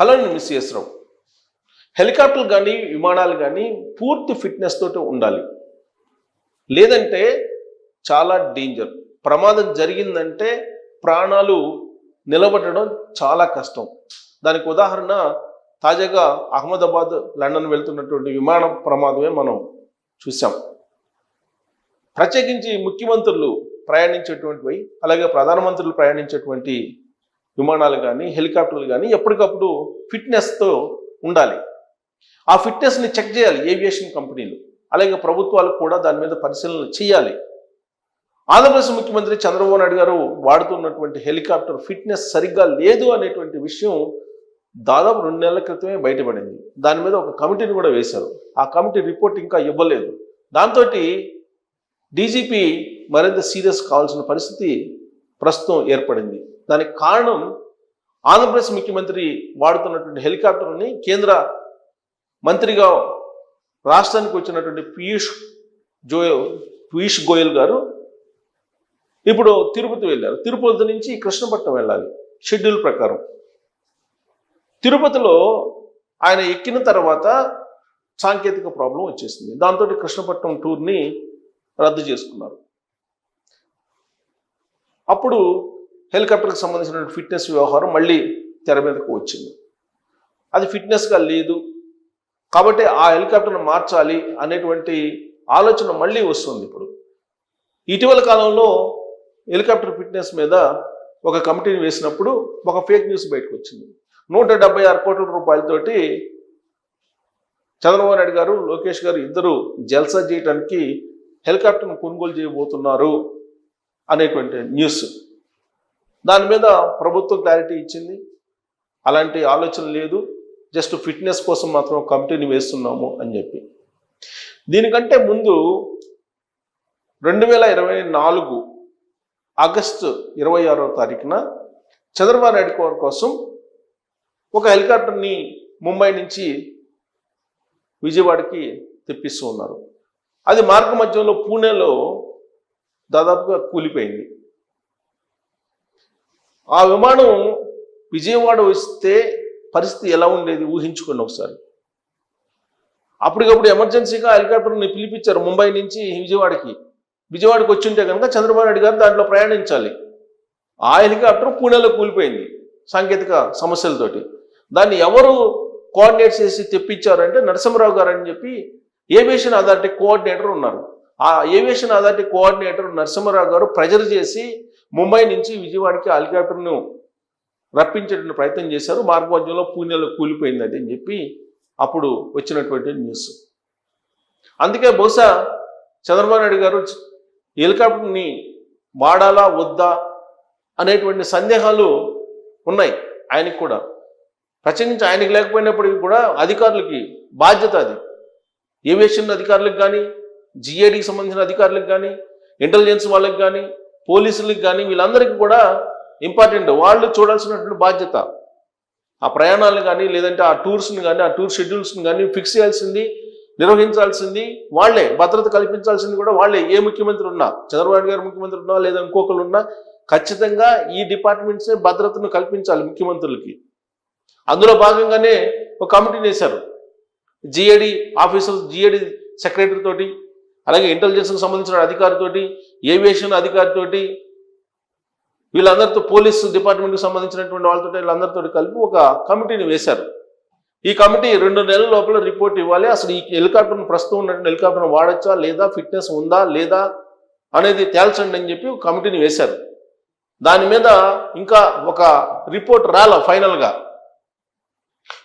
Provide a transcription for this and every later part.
Hello miss చేస్తున్నాం. హెలికాప్టర్లు కానీ విమానాలు కానీ పూర్తి ఫిట్నెస్ తోటి ఉండాలి. లేదంటే చాలా డేంజర్. ప్రమాదం జరిగిందంటే ప్రాణాలు నిలబడడం చాలా కష్టం. దానికి ఉదాహరణ తాజాగా అహ్మదాబాద్ లండన్ వెళ్తున్నటువంటి విమాన ప్రమాదమే మనం చూసాం ప్రత్యేకించి ముఖ్యమంత్రులు ప్రయాణించేటువంటివి అలాగే ప్రధానమంత్రులు ప్రయాణించేటువంటి విమానాలు కానీ హెలికాప్టర్లు కానీ ఎప్పటికప్పుడు ఫిట్నెస్తో ఉండాలి. ఆ ఫిట్నెస్ని చెక్ చేయాలి ఏవియేషన్ కంపెనీలు. అలాగే ప్రభుత్వాలు కూడా దాని మీద పరిశీలన చేయాలి. ఆంధ్రప్రదేశ్ ముఖ్యమంత్రి చంద్రబాబు నాయుడు గారు వాడుతున్నటువంటి హెలికాప్టర్ ఫిట్నెస్ సరిగ్గా లేదు అనేటువంటి విషయం దాదాపు రెండు నెలల క్రితమే బయటపడింది. దాని మీద ఒక కమిటీని కూడా వేశారు. ఆ కమిటీ రిపోర్ట్ ఇంకా ఇవ్వలేదు. దాంతో డీజీపీ మరింత సీరియస్ కావాల్సిన పరిస్థితి ప్రస్తుతం ఏర్పడింది. దానికి కారణం ఆంధ్రప్రదేశ్ ముఖ్యమంత్రి వాడుతున్నటువంటి హెలికాప్టర్ని కేంద్ర మంత్రిగా రాష్ట్రానికి వచ్చినటువంటి పీయూష్ జోయో పీయూష్ గోయల్ గారు ఇప్పుడు తిరుపతి వెళ్ళారు. తిరుపతి నుంచి కృష్ణపట్నం వెళ్ళాలి షెడ్యూల్ ప్రకారం. తిరుపతిలో ఆయన ఎక్కిన తర్వాత సాంకేతిక ప్రాబ్లం వచ్చేసింది. దాంతో కృష్ణపట్నం టూర్ని రద్దు చేసుకున్నారు. అప్పుడు హెలికాప్టర్కి సంబంధించిన ఫిట్నెస్ వ్యవహారం మళ్ళీ తెర మీదకు వచ్చింది. అది ఫిట్నెస్గా లేదు. కాబట్టి ఆ హెలికాప్టర్ను మార్చాలి అనేటువంటి ఆలోచన మళ్ళీ వస్తుంది ఇప్పుడు. ఇటీవల కాలంలో హెలికాప్టర్ ఫిట్నెస్ మీద ఒక కమిటీని వేసినప్పుడు ఒక ఫేక్ న్యూస్ బయటకు వచ్చింది. నూట డెబ్బై ఆరు కోట్ల రూపాయలతోటి చంద్రబాబు నాయుడు గారు లోకేష్ గారు ఇద్దరు జల్సా చేయడానికి హెలికాప్టర్ను కొనుగోలు చేయబోతున్నారు అనేటువంటి న్యూస్. దాని మీద ప్రభుత్వం క్లారిటీ ఇచ్చింది. అలాంటి ఆలోచన లేదు. జస్ట్ ఫిట్నెస్ కోసం మాత్రం కమిటీని వేస్తున్నాము అని చెప్పి. దీనికంటే ముందు రెండు వేల ఇరవై నాలుగు ఆగస్టు ఇరవై ఆరో తారీఖున చంద్రబాబు నాయుడు గారి కోసం ఒక హెలికాప్టర్ని ముంబై నుంచి విజయవాడకి తెప్పిస్తూ ఉన్నారు. అది మార్గ మధ్యంలో పూణేలో దాదాపుగా కూలిపోయింది. ఆ విమానం విజయవాడ వస్తే పరిస్థితి ఎలా ఉండేది? ఊహించుకోండి ఒకసారి. అప్పటికప్పుడు ఎమర్జెన్సీగా హెలికాప్టర్ని పిలిపించారు ముంబై నుంచి విజయవాడకి. విజయవాడకి వచ్చి ఉంటే కనుక చంద్రబాబు నాయుడు గారు దాంట్లో ప్రయాణించాలి. ఆ హెలికాప్టర్ పూణేలో కూలిపోయింది సాంకేతిక సమస్యలతోటి. దాన్ని ఎవరు కోఆర్డినేట్ చేసి తెప్పించారంటే నరసింహరావు గారు అని చెప్పి ఏవియేషన్ అథారిటీ కోఆర్డినేటర్ ఉన్నారు. ఆ ఏవియేషన్ అథారిటీ కోఆర్డినేటర్ నరసింహరావు గారు ప్రెజర్ చేసి ముంబై నుంచి విజయవాడకి హెలికాప్టర్ను రప్పించేటువంటి ప్రయత్నం చేశారు. మార్గమధ్యంలో పూణేలో కూలిపోయింది అది అని చెప్పి అప్పుడు వచ్చినటువంటి న్యూస్. అందుకే బహుశా చంద్రబాబు నాయుడు గారు హెలికాప్టర్ని వాడాలా వద్దా అనేటువంటి సందేహాలు ఉన్నాయి ఆయనకి కూడా. ప్రత్యేకించి ఆయనకి లేకపోయినప్పటికీ కూడా అధికారులకి బాధ్యత అది. ఏవియేషన్ అధికారులకు కానీ జిఏడికి సంబంధించిన అధికారులకు కానీ ఇంటెలిజెన్స్ వాళ్ళకి కానీ పోలీసులకు కానీ వీళ్ళందరికీ కూడా ఇంపార్టెంట్. వాళ్ళు చూడాల్సినటువంటి బాధ్యత. ఆ ప్రయాణాలను కానీ లేదంటే ఆ టూర్స్ని కానీ ఆ టూర్ షెడ్యూల్స్ని కానీ ఫిక్స్ చేయాల్సింది నిర్వహించాల్సింది వాళ్ళే. భద్రత కల్పించాల్సింది కూడా వాళ్ళే. ఏ ముఖ్యమంత్రి ఉన్నా చంద్రబాబు గారు ముఖ్యమంత్రి ఉన్నా లేదా ఇంకొకరు ఉన్నా ఖచ్చితంగా ఈ డిపార్ట్మెంట్సే భద్రతను కల్పించాలి ముఖ్యమంత్రులకి. అందులో భాగంగానే ఒక కమిటీని వేశారు జిఏడి ఆఫీసర్ జిఏడి సెక్రటరీ తోటి అలాగే ఇంటెలిజెన్స్కి సంబంధించిన అధికారితోటి ఏవియేషన్ అధికారితోటి వీళ్ళందరితో పోలీసు డిపార్ట్మెంట్కి సంబంధించినటువంటి వాళ్ళతో వీళ్ళందరితో కలిపి ఒక కమిటీని వేశారు. ఈ కమిటీ రెండు నెలల లోపల రిపోర్ట్ ఇవ్వాలి. అసలు ఈ హెలికాప్టర్ను ప్రస్తుతం ఉన్నటువంటి హెలికాప్టర్ను వాడచ్చా? లేదా ఫిట్నెస్ ఉందా? లేదా? అనేది తేల్చండి అని చెప్పి కమిటీని వేశారు. దాని మీద ఇంకా ఒక రిపోర్ట్ రాల ఫైనల్గా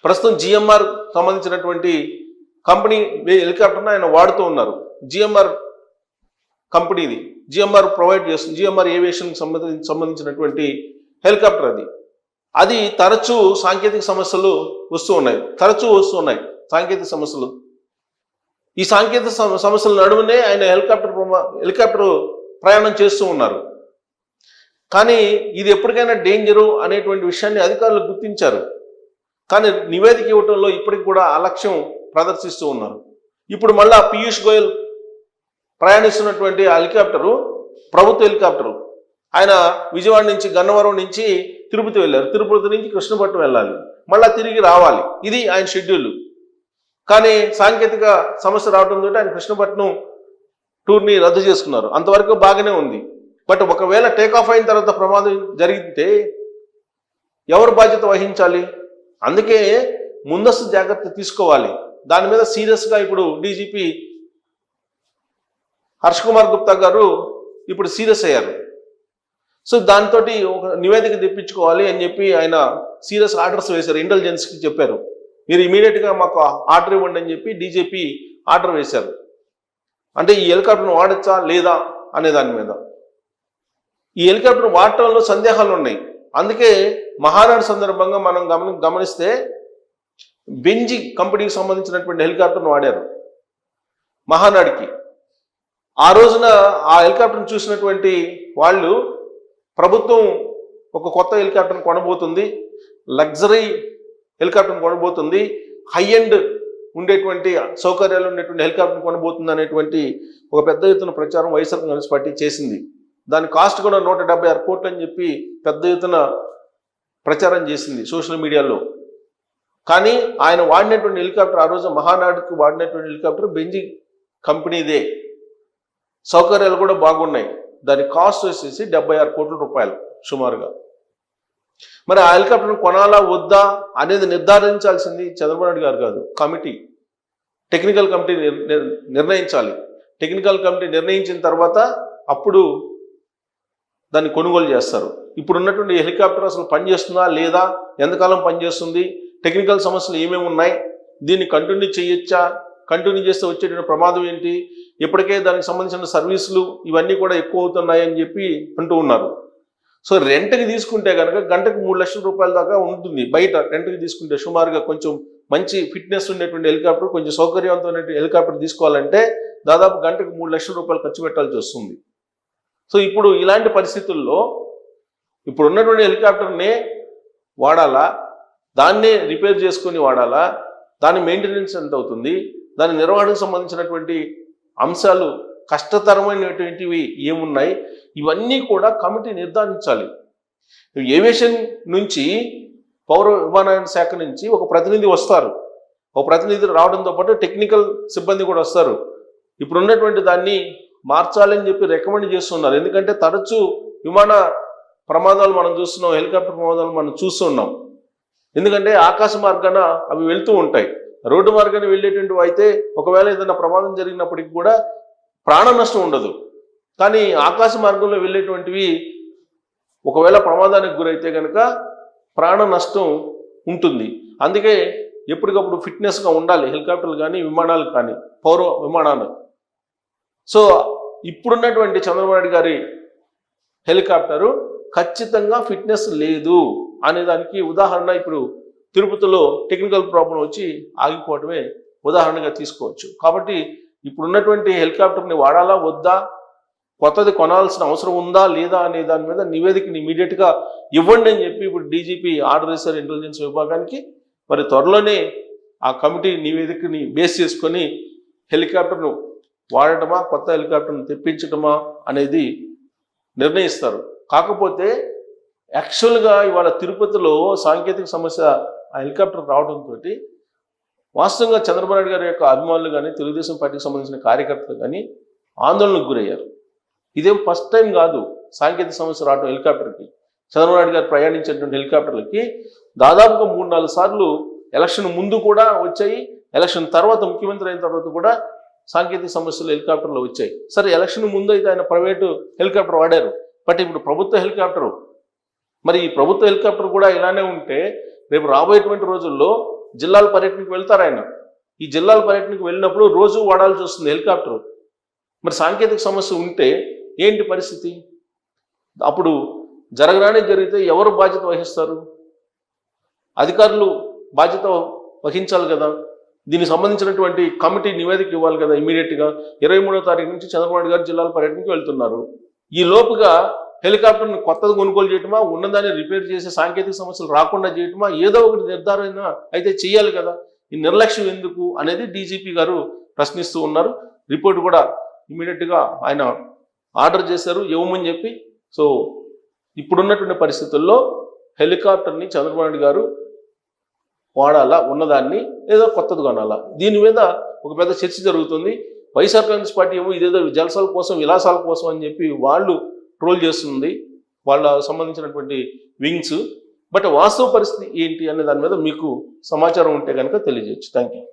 ప్రస్తుతం జిఎంఆర్ సంబంధించినటువంటి కంపెనీ హెలికాప్టర్ను ఆయన వాడుతూ ఉన్నారు. జిఎంఆర్ కంపెనీది జిఎంఆర్ ప్రొవైడ్ చేస్తుంది జిఎంఆర్ ఏవియేషన్ సంబంధించి సంబంధించినటువంటి హెలికాప్టర్ అది. అది తరచూ సాంకేతిక సమస్యలు వస్తూ ఉన్నాయి. తరచూ వస్తూ ఉన్నాయి. సాంకేతిక సమస్యలు. ఈ సాంకేతిక సమస్యల నడుమునే ఆయన హెలికాప్టర్ ప్రమా- హెలికాప్టర్ ప్రయాణం చేస్తూ ఉన్నారు. కానీ ఇది ఎప్పటికైనా డేంజరు అనేటువంటి విషయాన్ని అధికారులు గుర్తించారు. కానీ నివేదిక ఇవ్వటంలో ఇప్పటికి కూడా అలక్ష్యం ప్రదర్శిస్తూ ఉన్నారు. ఇప్పుడు మళ్ళా పీయూష్ గోయల్ ప్రయాణిస్తున్నటువంటి హెలికాప్టరు ప్రభుత్వ హెలికాప్టరు. ఆయన విజయవాడ నుంచి గన్నవరం నుంచి తిరుపతి వెళ్ళారు. తిరుపతి నుంచి కృష్ణపట్నం వెళ్ళాలి. మళ్ళీ తిరిగి రావాలి. ఇది ఆయన షెడ్యూల్. కానీ సాంకేతిక సమస్య రావడంతో ఆయన కృష్ణపట్నం టూర్ని రద్దు చేసుకున్నారు. అంతవరకు బాగానే ఉంది. బట్ ఒకవేళ టేక్ ఆఫ్ అయిన తర్వాత ప్రమాదం జరిగితే ఎవరు బాధ్యత వహించాలి? అందుకే ముందస్తు జాగ్రత్త తీసుకోవాలి. దాని మీద సీరియస్గా ఇప్పుడు డీజీపీ హర్ష్ కుమార్ గుప్తా గారు ఇప్పుడు సీరియస్ అయ్యారు. సో దాంతో ఒక నివేదిక తెప్పించుకోవాలి అని చెప్పి ఆయన సీరియస్ ఆర్డర్స్ వేశారు ఇంటెలిజెన్స్కి చెప్పారు. మీరు ఇమీడియట్గా మాకు ఆర్డర్ ఇవ్వండి అని చెప్పి డీజీపీ ఆర్డర్ వేశారు. అంటే ఈ హెలికాప్టర్ను వాడచ్చా లేదా అనే దాని మీద. ఈ హెలికాప్టర్ వాడటంలో సందేహాలు ఉన్నాయి. అందుకే మహానాడు సందర్భంగా మనం గమని గమనిస్తే బెంజి కంపెనీకి సంబంధించినటువంటి హెలికాప్టర్ను వాడారు. మహానాడికి. ఆ రోజున ఆ హెలికాప్టర్ని చూసినటువంటి వాళ్ళు ప్రభుత్వం ఒక కొత్త హెలికాప్టర్ని కొనబోతుంది లగ్జరీ హెలికాప్టర్ని కొనబోతుంది హై ఎండ్ ఉండేటువంటి సౌకర్యాలు ఉండేటువంటి హెలికాప్టర్ కొనబోతుంది అనేటువంటి ఒక పెద్ద ఎత్తున ప్రచారం వైఎస్ఆర్ కాంగ్రెస్ పార్టీ చేసింది. దాని కాస్ట్ కూడా నూట డెబ్బై ఆరు కోట్లు అని చెప్పి పెద్ద ఎత్తున ప్రచారం చేసింది సోషల్ మీడియాలో. కానీ ఆయన వాడినటువంటి హెలికాప్టర్ ఆ రోజు మహానాడుకి వాడినటువంటి హెలికాప్టర్ బెంజి కంపెనీదే. సౌకర్యాలు కూడా బాగున్నాయి. దాని కాస్ట్ వచ్చేసి డెబ్బై ఆరు కోట్ల రూపాయలు సుమారుగా. మరి ఆ హెలికాప్టర్ను కొనాలా వద్దా అనేది నిర్ధారించాల్సింది చంద్రబాబు నాయుడు గారు కాదు కమిటీ. టెక్నికల్ కమిటీ నిర్- నిర్- నిర్ణయించాలి. టెక్నికల్ కమిటీ నిర్ణయించిన తర్వాత అప్పుడు దాన్ని కొనుగోలు చేస్తారు. ఇప్పుడు ఉన్నటువంటి హెలికాప్టర్ అసలు పనిచేస్తుందా లేదా ఎంతకాలం పనిచేస్తుంది టెక్నికల్ సమస్యలు ఏమేమి ఉన్నాయి దీన్ని కంటిన్యూ చేయొచ్చా కంటిన్యూ చేస్తే వచ్చేటువంటి ప్రమాదం ఏంటి? ఇప్పటికే దానికి సంబంధించిన సర్వీసులు ఇవన్నీ కూడా ఎక్కువ అవుతున్నాయి అని చెప్పి అంటూ ఉన్నారు. సో రెంట్కి తీసుకుంటే కనుక గంటకు మూడు లక్షల రూపాయల దాకా ఉంటుంది. బయట రెంట్కి తీసుకుంటే సుమారుగా కొంచెం మంచి ఫిట్నెస్ ఉండేటువంటి హెలికాప్టర్ కొంచెం సౌకర్యవంతమైన హెలికాప్టర్ తీసుకోవాలంటే దాదాపు గంటకు మూడు లక్షల రూపాయలు ఖర్చు పెట్టాల్సి వస్తుంది. సో ఇప్పుడు ఇలాంటి పరిస్థితుల్లో ఇప్పుడు ఉన్నటువంటి హెలికాప్టర్నే వాడాలా? దాన్నే రిపేర్ చేసుకొని వాడాలా? దాని మెయింటెనెన్స్ ఎంత అవుతుంది? దాని నిర్వహణకు సంబంధించినటువంటి అంశాలు కష్టతరమైనటువంటివి ఏమున్నాయి? ఇవన్నీ కూడా కమిటీ నిర్ధారించాలి. ఏవియేషన్ నుంచి పౌర విమానయాన శాఖ నుంచి ఒక ప్రతినిధి వస్తారు. ఒక ప్రతినిధి రావడంతో పాటు టెక్నికల్ సిబ్బంది కూడా వస్తారు. ఇప్పుడు ఉన్నటువంటి దాన్ని మార్చాలని చెప్పి రికమెండ్ చేస్తున్నారు. ఎందుకంటే తరచూ విమాన ప్రమాదాలు మనం చూస్తున్నాం హెలికాప్టర్ ప్రమాదాలు మనం చూస్తున్నాం ఎందుకంటే ఆకాశ మార్గాన అవి వెళ్తూ ఉంటాయి. రోడ్డు మార్గాన్ని వెళ్ళేటువంటి అయితే ఒకవేళ ఏదైనా ప్రమాదం జరిగినప్పటికి కూడా ప్రాణ నష్టం ఉండదు. కానీ ఆకాశ మార్గంలో వెళ్ళేటువంటివి ఒకవేళ ప్రమాదానికి గురైతే కనుక ప్రాణ నష్టం ఉంటుంది. అందుకే ఎప్పటికప్పుడు ఫిట్నెస్గా ఉండాలి. హెలికాప్టర్లు కానీ విమానాలు కానీ పౌర విమానాలు. సో ఇప్పుడున్నటువంటి చంద్రబాబు గారి హెలికాప్టరు ఖచ్చితంగా ఫిట్నెస్ లేదు అనే దానికి ఉదాహరణ ఇప్పుడు తిరుపతిలో టెక్నికల్ ప్రాబ్లం వచ్చి ఆగిపోవడమే ఉదాహరణగా తీసుకోవచ్చు. కాబట్టి ఇప్పుడున్నటువంటి హెలికాప్టర్ని వాడాలా వద్దా? కొత్తది కొనాల్సిన అవసరం ఉందా లేదా అనే దాని మీద నివేదికని ఇమీడియట్గా ఇవ్వండి అని చెప్పి ఇప్పుడు డీజీపీ ఆర్డర్ చేశారు ఇంటెలిజెన్స్ విభాగానికి. మరి త్వరలోనే ఆ కమిటీ నివేదికని బేస్ చేసుకొని హెలికాప్టర్ను వాడటమా కొత్త హెలికాప్టర్ను తెప్పించటమా అనేది నిర్ణయిస్తారు. కాకపోతే యాక్చువల్గా ఇవాళ తిరుపతిలో సాంకేతిక సమస్య ఆ హెలికాప్టర్ రావడంతో వాస్తవంగా చంద్రబాబు నాయుడు గారి యొక్క అభిమానులు కానీ తెలుగుదేశం పార్టీకి సంబంధించిన కార్యకర్తలు కానీ ఆందోళనకు గురయ్యారు. ఇదేం ఫస్ట్ టైం కాదు. సాంకేతిక సమస్య రావడం హెలికాప్టర్కి. చంద్రబాబు నాయుడు గారు ప్రయాణించేటువంటి హెలికాప్టర్లకి దాదాపుగా మూడు నాలుగు సార్లు ఎలక్షన్ ముందు కూడా వచ్చాయి. ఎలక్షన్ తర్వాత ముఖ్యమంత్రి అయిన తర్వాత కూడా సాంకేతిక సమస్యలు హెలికాప్టర్లు వచ్చాయి. సరే ఎలక్షన్ ముందు అయితే ఆయన ప్రైవేటు హెలికాప్టర్ వాడారు. బట్ ఇప్పుడు ప్రభుత్వ హెలికాప్టరు. మరి ఈ ప్రభుత్వ హెలికాప్టర్ కూడా ఇలానే ఉంటే రేపు రాబోయేటువంటి రోజుల్లో జిల్లాల పర్యటనకు వెళ్తారు ఆయన. ఈ జిల్లాల పర్యటనకు వెళ్ళినప్పుడు రోజు వాడాల్సి వస్తుంది హెలికాప్టర్. మరి సాంకేతిక సమస్య ఉంటే ఏంటి పరిస్థితి? అప్పుడు జరగరానే జరిగితే ఎవరు బాధ్యత వహిస్తారు? అధికారులు బాధ్యత వహించాలి కదా. దీనికి సంబంధించినటువంటి కమిటీ నివేదిక ఇవ్వాలి కదా ఇమీడియట్గా. ఇరవై మూడో తారీఖు నుంచి చంద్రబాబు గారు జిల్లాల పర్యటనకు వెళ్తున్నారు. ఈ లోపుగా హెలికాప్టర్ని కొత్తది కొనుగోలు చేయటమా? ఉన్నదాన్ని రిపేర్ చేసే సాంకేతిక సమస్యలు రాకుండా చేయటమా? ఏదో ఒకటి నిర్ధారణ అయితే చేయాలి కదా. ఈ నిర్లక్ష్యం ఎందుకు అనేది డీజీపీ గారు ప్రశ్నిస్తూ ఉన్నారు. రిపోర్ట్ కూడా ఇమీడియట్గా ఆయన ఆర్డర్ చేశారు ఇవ్వమని చెప్పి. సో ఇప్పుడున్నటువంటి పరిస్థితుల్లో హెలికాప్టర్ని చంద్రబాబు నాయుడు గారు వాడాలా? ఉన్నదాన్ని ఏదో కొత్తది కొనాలా? దీని మీద ఒక పెద్ద చర్చ జరుగుతుంది. వైఎస్ఆర్ కాంగ్రెస్ పార్టీ ఏమో ఇదేదో జలసాల కోసం విలాసాల కోసం అని చెప్పి వాళ్ళు ట్రోల్ చేస్తుంది వాళ్ళ సంబంధించినటువంటి వింగ్స్. బట్ వాస్తవ పరిస్థితి ఏంటి అనే దాని మీద మీకు సమాచారం ఉంటే కనుక తెలియజేయచ్చు. Thank you